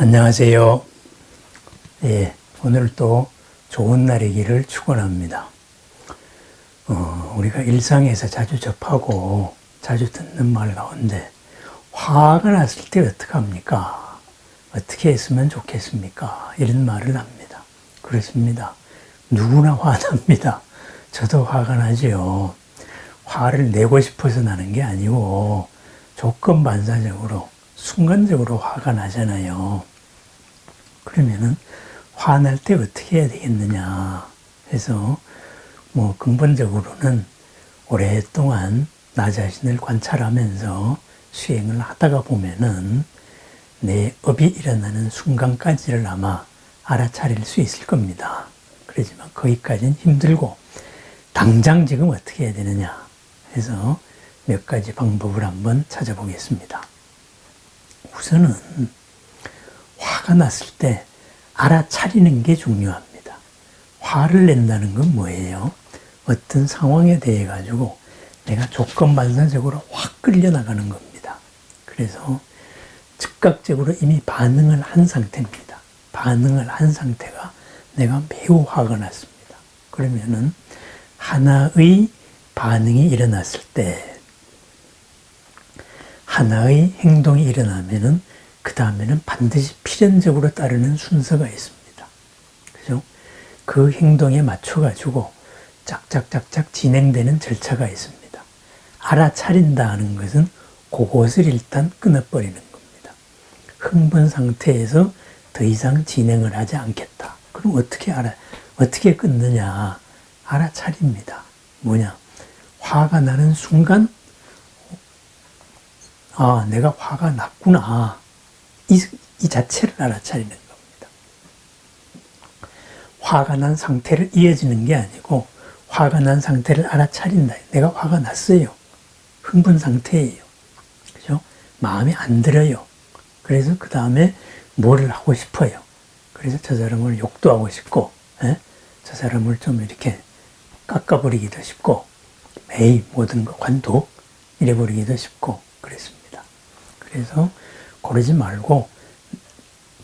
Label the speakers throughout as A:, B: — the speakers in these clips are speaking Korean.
A: 안녕하세요. 예, 오늘 또 좋은 날이기를 축원합니다. 어, 우리가 일상에서 자주 접하고 자주 듣는 말 가운데 화가 났을 때 어떡합니까? 어떻게 했으면 좋겠습니까? 이런 말을 합니다. 그렇습니다. 누구나 화납니다. 저도 화가 나지요. 화를 내고 싶어서 나는 게 아니고 조건 반사적으로 순간적으로 화가 나잖아요. 그러면은 화날 때 어떻게 해야 되겠느냐 해서 뭐 근본적으로는 오랫동안 나 자신을 관찰하면서 수행을 하다가 보면은 내 업이 일어나는 순간까지를 아마 알아차릴 수 있을 겁니다. 그렇지만 거기까지는 힘들고 당장 지금 어떻게 해야 되느냐 해서 몇 가지 방법을 한번 찾아보겠습니다. 우선은 화가 났을 때 알아차리는 게 중요합니다. 화를 낸다는 건 뭐예요? 어떤 상황에 대해 가지고 내가 조건 반사적으로 확 끌려나가는 겁니다. 그래서 즉각적으로 이미 반응을 한 상태입니다. 반응을 한 상태가 내가 매우 화가 났습니다. 그러면은 하나의 반응이 일어났을 때 하나의 행동이 일어나면은 그 다음에는 반드시 필연적으로 따르는 순서가 있습니다. 그죠? 그 행동에 맞춰가지고 짝짝짝짝 진행되는 절차가 있습니다. 알아차린다 하는 것은 그것을 일단 끊어버리는 겁니다. 흥분 상태에서 더 이상 진행을 하지 않겠다. 그럼 어떻게 알아, 어떻게 끊느냐? 알아차립니다. 뭐냐? 화가 나는 순간, 아, 내가 화가 났구나. 이, 이 자체를 알아차리는 겁니다. 화가 난 상태를 이어지는 게 아니고, 화가 난 상태를 알아차린다. 내가 화가 났어요. 흥분 상태예요. 그죠? 마음에 안 들어요. 그래서 그 다음에 뭐를 하고 싶어요. 그래서 저 사람을 욕도 하고 싶고, 에? 저 사람을 좀 이렇게 깎아버리기도 싶고, 매일 모든 거 관독 이래버리기도 싶고, 그랬습니다. 그래서 그러지 말고,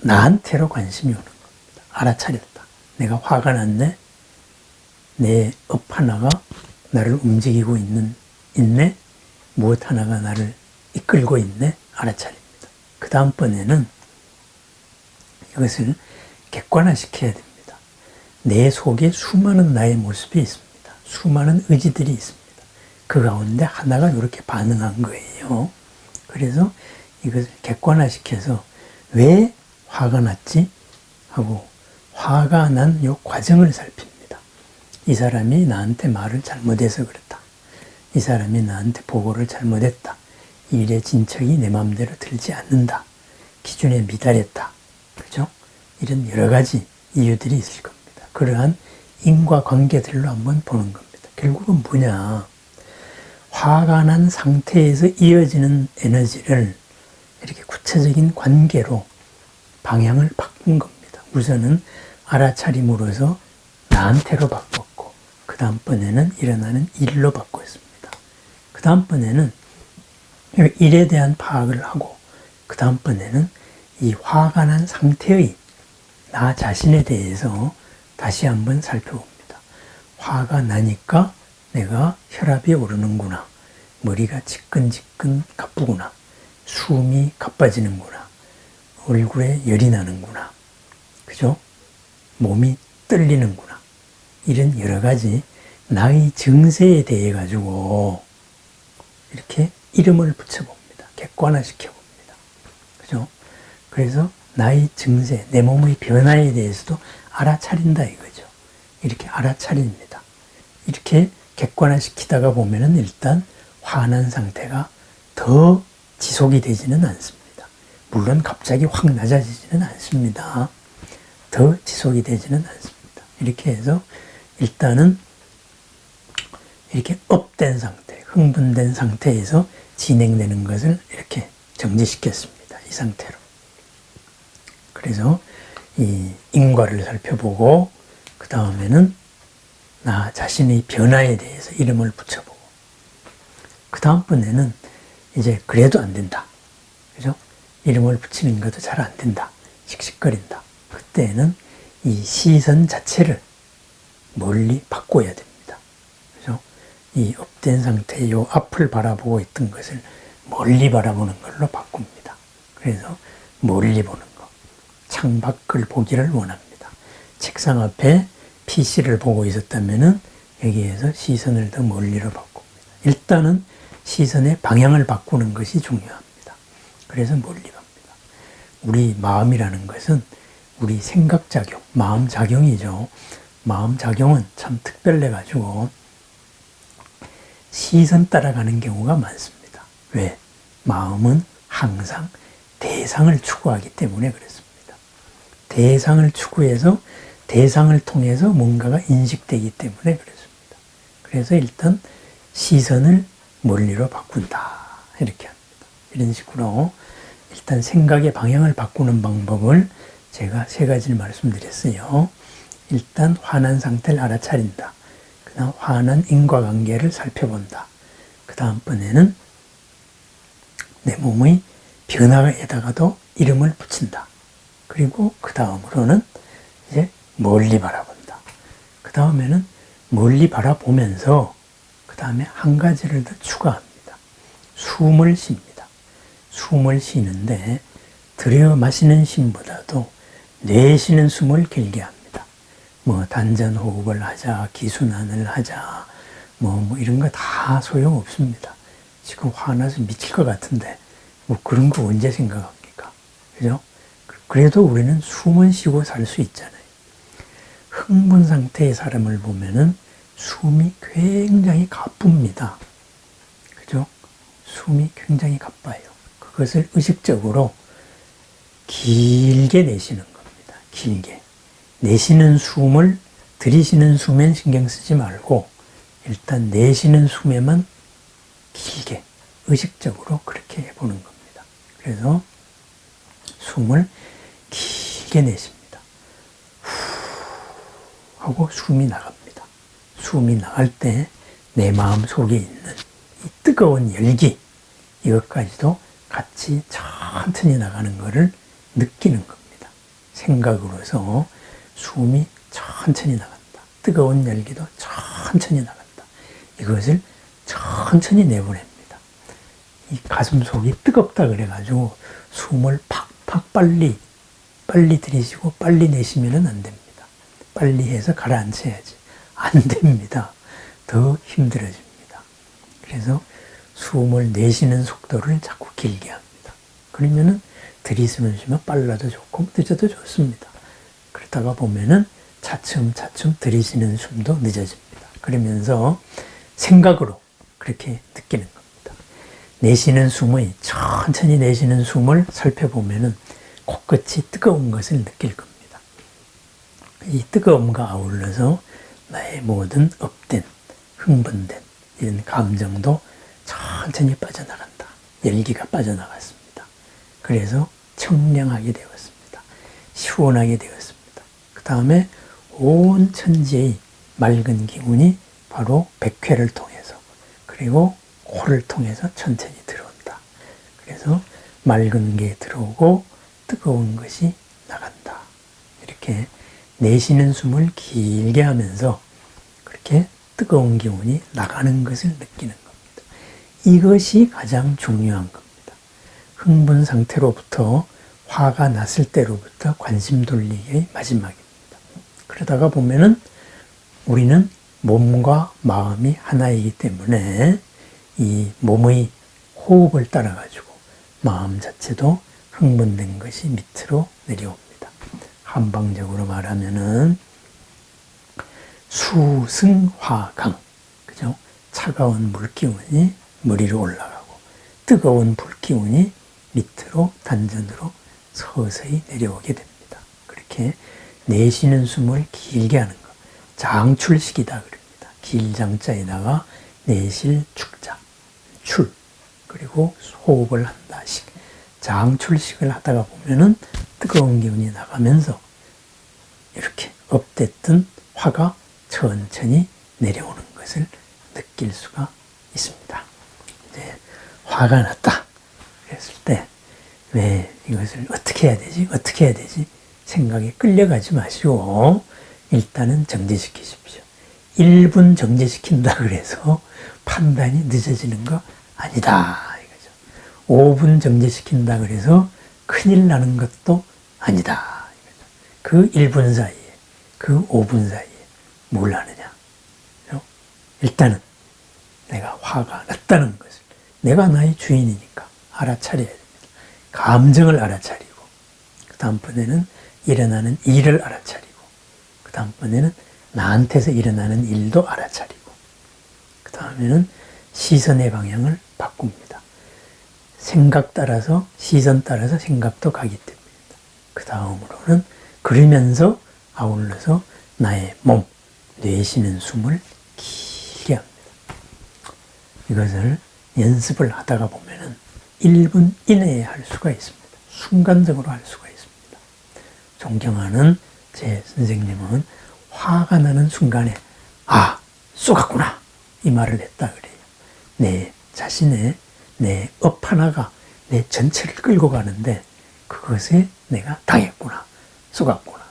A: 나한테로 관심이 오는 겁니다. 알아차렸다. 내가 화가 났네? 내 업 하나가 나를 움직이고 있는, 있네? 무엇 하나가 나를 이끌고 있네? 알아차립니다. 그 다음번에는 이것을 객관화시켜야 됩니다. 내 속에 수많은 나의 모습이 있습니다. 수많은 의지들이 있습니다. 그 가운데 하나가 이렇게 반응한 거예요. 그래서 이것을 객관화시켜서 왜 화가 났지? 하고 화가 난이 과정을 살핍니다. 이 사람이 나한테 말을 잘못해서 그렇다. 이 사람이 나한테 보고를 잘못했다. 일의 진척이 내 마음대로 들지 않는다. 기준에 미달했다. 그죠? 이런 여러 가지 이유들이 있을 겁니다. 그러한 인과관계들로 한번 보는 겁니다. 결국은 뭐냐? 화가 난 상태에서 이어지는 에너지를 이렇게 구체적인 관계로 방향을 바꾼 겁니다. 우선은 알아차림으로써 나한테로 바꿨고, 그 다음번에는 일어나는 일로 바꿨습니다. 다음번에는 일에 대한 파악을 하고 그 다음번에는 이 화가 난 상태의 나 자신에 대해서 다시 한번 살펴봅니다. 화가 나니까 내가 혈압이 오르는구나. 머리가 지끈지끈 가쁘구나. 숨이 가빠지는구나. 얼굴에 열이 나는구나. 그죠? 몸이 떨리는구나. 이런 여러 가지 나의 증세에 대해 가지고 이렇게 이름을 붙여봅니다. 객관화시켜 봅니다. 그죠? 그래서 나의 증세, 내 몸의 변화에 대해서도 알아차린다 이거죠. 이렇게 알아차립니다. 이렇게 객관화시키다가 보면은 일단 화난 상태가 더 지속이 되지는 않습니다. 물론 갑자기 확 낮아지지는 않습니다. 더 지속이 되지는 않습니다. 이렇게 해서 일단은 이렇게 업된 상태, 흥분된 상태에서 진행되는 것을 이렇게 정지시켰습니다. 이 상태로. 그래서 이 인과를 살펴보고 그 다음에는 나 자신의 변화에 대해서 이름을 붙여보고 그 다음번에는 이제 그래도 안 된다. 그죠? 이름을 붙이는 것도 잘 안 된다. 씩씩거린다. 그때는 이 시선 자체를 멀리 바꿔야 됩니다. 그죠? 이 업된 상태, 요 앞을 바라보고 있던 것을 멀리 바라보는 걸로 바꿉니다. 그래서 멀리 보는 거. 창밖을 보기를 원합니다. 책상 앞에 PC를 보고 있었다면은 여기에서 시선을 더 멀리로 바꿉니다. 일단은 시선의 방향을 바꾸는 것이 중요합니다. 그래서 멀리 갑니다. 우리 마음이라는 것은 우리 생각작용, 마음작용이죠. 마음작용은 참 특별해가지고 시선 따라가는 경우가 많습니다. 왜? 마음은 항상 대상을 추구하기 때문에 그렇습니다. 대상을 추구해서 대상을 통해서 뭔가가 인식되기 때문에 그렇습니다. 그래서 일단 시선을 멀리로 바꾼다. 이렇게 합니다. 이런 식으로 일단 생각의 방향을 바꾸는 방법을 제가 세 가지를 말씀드렸어요. 일단 화난 상태를 알아차린다. 그 다음 화난 인과관계를 살펴본다. 그 다음번에는 내 몸의 변화에다가도 이름을 붙인다. 그리고 그 다음으로는 이제 멀리 바라본다. 그 다음에는 멀리 바라보면서 그 다음에 한 가지를 더 추가합니다. 숨을 쉽니다. 숨을 쉬는데 들여 마시는 심보다도 내쉬는 숨을 길게 합니다. 뭐 단전 호흡을 하자, 기순환을 하자, 뭐, 뭐 이런 거 다 소용 없습니다. 지금 화나서 미칠 것 같은데 뭐 그런 거 언제 생각합니까? 그죠? 그래도 우리는 숨은 쉬고 살 수 있잖아요. 흥분 상태의 사람을 보면은 숨이 굉장히 가쁩니다. 그죠? 숨이 굉장히 가빠요. 그것을 의식적으로 길게 내쉬는 겁니다. 길게. 내쉬는 숨을 들이쉬는 숨엔 신경 쓰지 말고 일단 내쉬는 숨에만 길게 의식적으로 그렇게 해보는 겁니다. 그래서 숨을 길게 내쉽니다. 후 하고 숨이 나갑니다. 숨이 나갈 때 내 마음 속에 있는 이 뜨거운 열기 이것까지도 같이 천천히 나가는 것을 느끼는 겁니다. 생각으로서 숨이 천천히 나간다. 뜨거운 열기도 천천히 나간다. 이것을 천천히 내보냅니다. 이 가슴 속이 뜨겁다 그래가지고 숨을 팍팍 빨리 빨리 들이쉬고 빨리 내쉬면 안 됩니다. 빨리 해서 가라앉혀야지. 안 됩니다. 더 힘들어집니다. 그래서 숨을 내쉬는 속도를 자꾸 길게 합니다. 그러면은 들이쉬면 쉬면 빨라도 좋고 늦어도 좋습니다. 그러다가 보면은 차츰차츰 들이쉬는 숨도 늦어집니다. 그러면서 생각으로 그렇게 느끼는 겁니다. 내쉬는 숨의 천천히 내쉬는 숨을 살펴보면은 코끝이 뜨거운 것을 느낄 겁니다. 이 뜨거움과 아울러서 나의 모든 업된, 흥분된 이런 감정도 천천히 빠져나간다. 열기가 빠져나갔습니다. 그래서 청량하게 되었습니다. 시원하게 되었습니다. 그 다음에 온 천지의 맑은 기운이 바로 백회를 통해서 그리고 코를 통해서 천천히 들어온다. 그래서 맑은 게 들어오고 뜨거운 것이 나간다. 이렇게 내쉬는 숨을 길게 하면서 그렇게 뜨거운 기운이 나가는 것을 느끼는 겁니다. 이것이 가장 중요한 겁니다. 흥분 상태로부터 화가 났을 때로부터 관심 돌리기의 마지막입니다. 그러다가 보면은 우리는 몸과 마음이 하나이기 때문에 이 몸의 호흡을 따라 가지고 마음 자체도 흥분된 것이 밑으로 내려옵니다. 한방적으로 말하면은 수승화강 그죠? 차가운 물기운이 머리로 올라가고 뜨거운 불기운이 밑으로 단전으로 서서히 내려오게 됩니다. 그렇게 내쉬는 숨을 길게 하는 것. 장출식이다 그럽니다. 길장자에다가 내실 축자. 출. 그리고 호흡을 한다. 식. 장출식을 하다가 보면은 뜨거운 기운이 나가면서 이렇게 업됐던 화가 천천히 내려오는 것을 느낄 수가 있습니다. 이제 화가 났다. 그랬을 때 왜 이것을 어떻게 해야 되지? 어떻게 해야 되지? 생각에 끌려가지 마시고 일단은 정지시키십시오. 1분 정지시킨다 그래서 판단이 늦어지는 거 아니다. 이거죠. 5분 정지시킨다 그래서 큰일 나는 것도 아니다. 그 1분 사이에, 그 5분 사이에 뭘 하느냐. 그죠? 일단은 내가 화가 났다는 것을 내가 나의 주인이니까 알아차려야 됩니다. 감정을 알아차리고 그 다음번에는 일어나는 일을 알아차리고 그 다음번에는 나한테서 일어나는 일도 알아차리고 그 다음에는 시선의 방향을 바꿉니다. 생각 따라서 시선 따라서 생각도 가기 때문입니다. 그 다음으로는 그러면서 아울러서 나의 몸, 내쉬는 숨을 길게 합니다. 이것을 연습을 하다가 보면은 1분 이내에 할 수가 있습니다. 순간적으로 할 수가 있습니다. 존경하는 제 선생님은 화가 나는 순간에 아 쏘갔구나 이 말을 했다 그래요. 내 자신의 내 업 하나가 내 전체를 끌고 가는데 그것에 내가 당했구나 쏘갔구나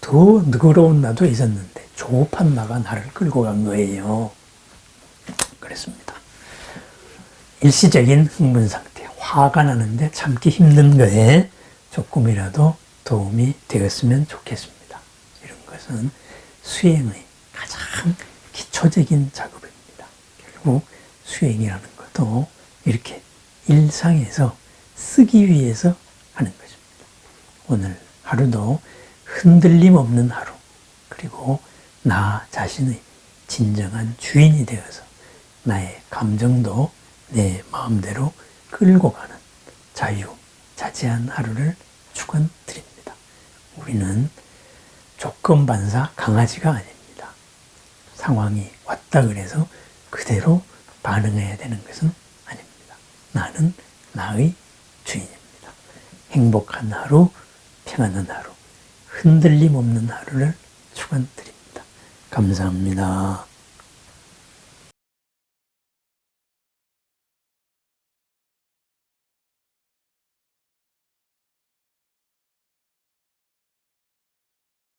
A: 더 너그러운 나도 있었는데 조급한 나가 나를 끌고 간 거예요. 그랬습니다. 일시적인 흥분 상태, 화가 나는데 참기 힘든 거에 조금이라도 도움이 되었으면 좋겠습니다. 이런 것은 수행의 가장 기초적인 작업입니다. 결국 수행이라는 것도 이렇게 일상에서 쓰기 위해서 하는 것입니다. 오늘 하루도 흔들림 없는 하루, 그리고 나 자신의 진정한 주인이 되어서 나의 감정도 내 마음대로 끌고 가는 자유, 자제한 하루를 축원드립니다. 우리는 조건 반사 강아지가 아닙니다. 상황이 왔다 그래서 그대로 반응해야 되는 것은 아닙니다. 나는 나의 주인입니다. 행복한 하루, 평안한 하루, 흔들림 없는 하루를 축원드립니다. 감사합니다.